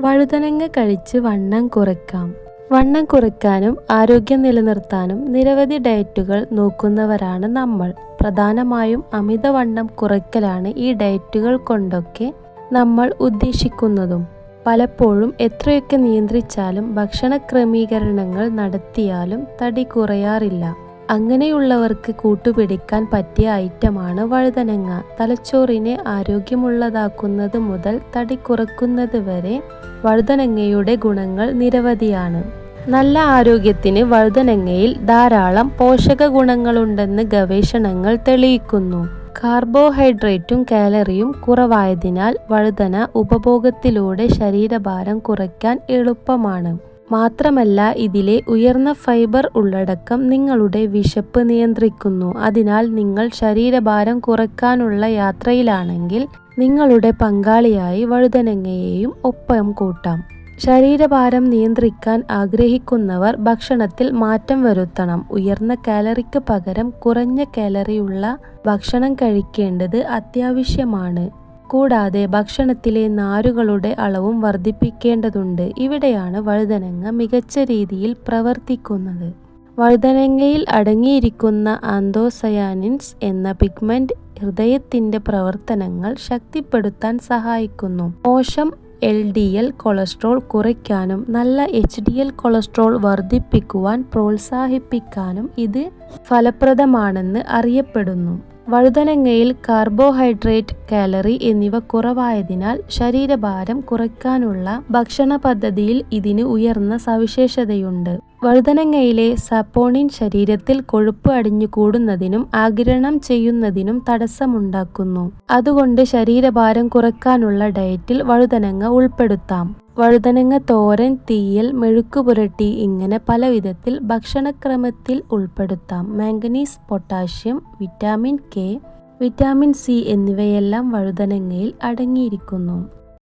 വഴുതനങ്ങ കഴിച്ച് വണ്ണം കുറയ്ക്കാം വണ്ണം കുറയ്ക്കാനും ആരോഗ്യം നിലനിർത്താനും നിരവധി ഡയറ്റുകൾ നോക്കുന്നവരാണ് നമ്മൾ. പ്രധാനമായും അമിതവണ്ണം കുറയ്ക്കലാണ് ഈ ഡയറ്റുകൾ കൊണ്ടൊക്കെ നമ്മൾ ഉദ്ദേശിക്കുന്നതും. പലപ്പോഴും എത്രയൊക്കെ നിയന്ത്രിച്ചാലും ഭക്ഷണ ക്രമീകരണങ്ങൾ നടത്തിയാലും തടി കുറയാറില്ല. അങ്ങനെയുള്ളവർക്ക് കൂട്ടുപിടിക്കാൻ പറ്റിയ ഐറ്റമാണ് വഴുതനങ്ങ. തലച്ചോറിനെ ആരോഗ്യമുള്ളതാക്കുന്നത് മുതൽ തടി കുറക്കുന്നത് വരെ വഴുതനങ്ങയുടെ ഗുണങ്ങൾ നിരവധിയാണ്. നല്ല ആരോഗ്യത്തിന് വഴുതനങ്ങയിൽ ധാരാളം പോഷക ഗുണങ്ങളുണ്ടെന്ന് ഗവേഷണങ്ങൾ തെളിയിക്കുന്നു. കാർബോഹൈഡ്രേറ്റും കാലറിയും കുറവായതിനാൽ വഴുതന ഉപഭോഗത്തിലൂടെ ശരീരഭാരം കുറയ്ക്കാൻ എളുപ്പമാണ്. മാത്രമല്ല ഇതിലെ ഉയർന്ന ഫൈബർ ഉള്ളടക്കം നിങ്ങളുടെ വിശപ്പ് നിയന്ത്രിക്കുന്നു. അതിനാൽ നിങ്ങൾ ശരീരഭാരം കുറയ്ക്കാനുള്ള യാത്രയിലാണെങ്കിൽ നിങ്ങളുടെ പങ്കാളിയായി വഴുതനങ്ങയെയും ഒപ്പം കൂട്ടാം. ശരീരഭാരം നിയന്ത്രിക്കാൻ ആഗ്രഹിക്കുന്നവർ ഭക്ഷണത്തിൽ മാറ്റം വരുത്തണം. ഉയർന്ന കാലറിക്ക് പകരം കുറഞ്ഞ കാലറിയുള്ള ഭക്ഷണം കഴിക്കേണ്ടത് അത്യാവശ്യമാണ്. കൂടാതെ ഭക്ഷണത്തിലെ നാരുകളുടെ അളവും വർദ്ധിപ്പിക്കേണ്ടതുണ്ട്. ഇവിടെയാണ് വഴുതനങ്ങ മികച്ച രീതിയിൽ പ്രവർത്തിക്കുന്നത്. വഴുതനങ്ങയിൽ അടങ്ങിയിരിക്കുന്ന ആന്തോസയാനിൻസ് എന്ന പിഗ്മെന്റ് ഹൃദയത്തിന്റെ പ്രവർത്തനങ്ങൾ ശക്തിപ്പെടുത്താൻ സഹായിക്കുന്നു. മോശം എൽ ഡി എൽ കൊളസ്ട്രോൾ കുറയ്ക്കാനും നല്ല എച്ച് ഡി എൽ കൊളസ്ട്രോൾ വർദ്ധിപ്പിക്കുവാൻ പ്രോത്സാഹിപ്പിക്കാനും ഇത് ഫലപ്രദമാണെന്ന് അറിയപ്പെടുന്നു. വഴുതനങ്ങയിൽ കാർബോഹൈഡ്രേറ്റ് കാലറി എന്നിവ കുറവായതിനാൽ ശരീരഭാരം കുറയ്ക്കാനുള്ള ഭക്ഷണ പദ്ധതിയിൽ ഇതിന് ഉയർന്ന സവിശേഷതയുണ്ട്. വഴുതനങ്ങയിലെ സപ്പോണിൻ ശരീരത്തിൽ കൊഴുപ്പ് അടിഞ്ഞുകൂടുന്നതിനും ആഗിരണം ചെയ്യുന്നതിനും തടസ്സമുണ്ടാക്കുന്നു. അതുകൊണ്ട് ശരീരഭാരം കുറയ്ക്കാനുള്ള ഡയറ്റിൽ വഴുതനങ്ങ ഉൾപ്പെടുത്താം. വഴുതനങ്ങ തോരൻ തീയൽ മെഴുക്ക് പുരട്ടി ഇങ്ങനെ പല വിധത്തിൽ ഭക്ഷണക്രമത്തിൽ ഉൾപ്പെടുത്താം. Manganese potassium vitamin K vitamin C എന്നിവയെല്ലാം വഴുതനങ്ങയിൽ അടങ്ങിയിരിക്കുന്നു.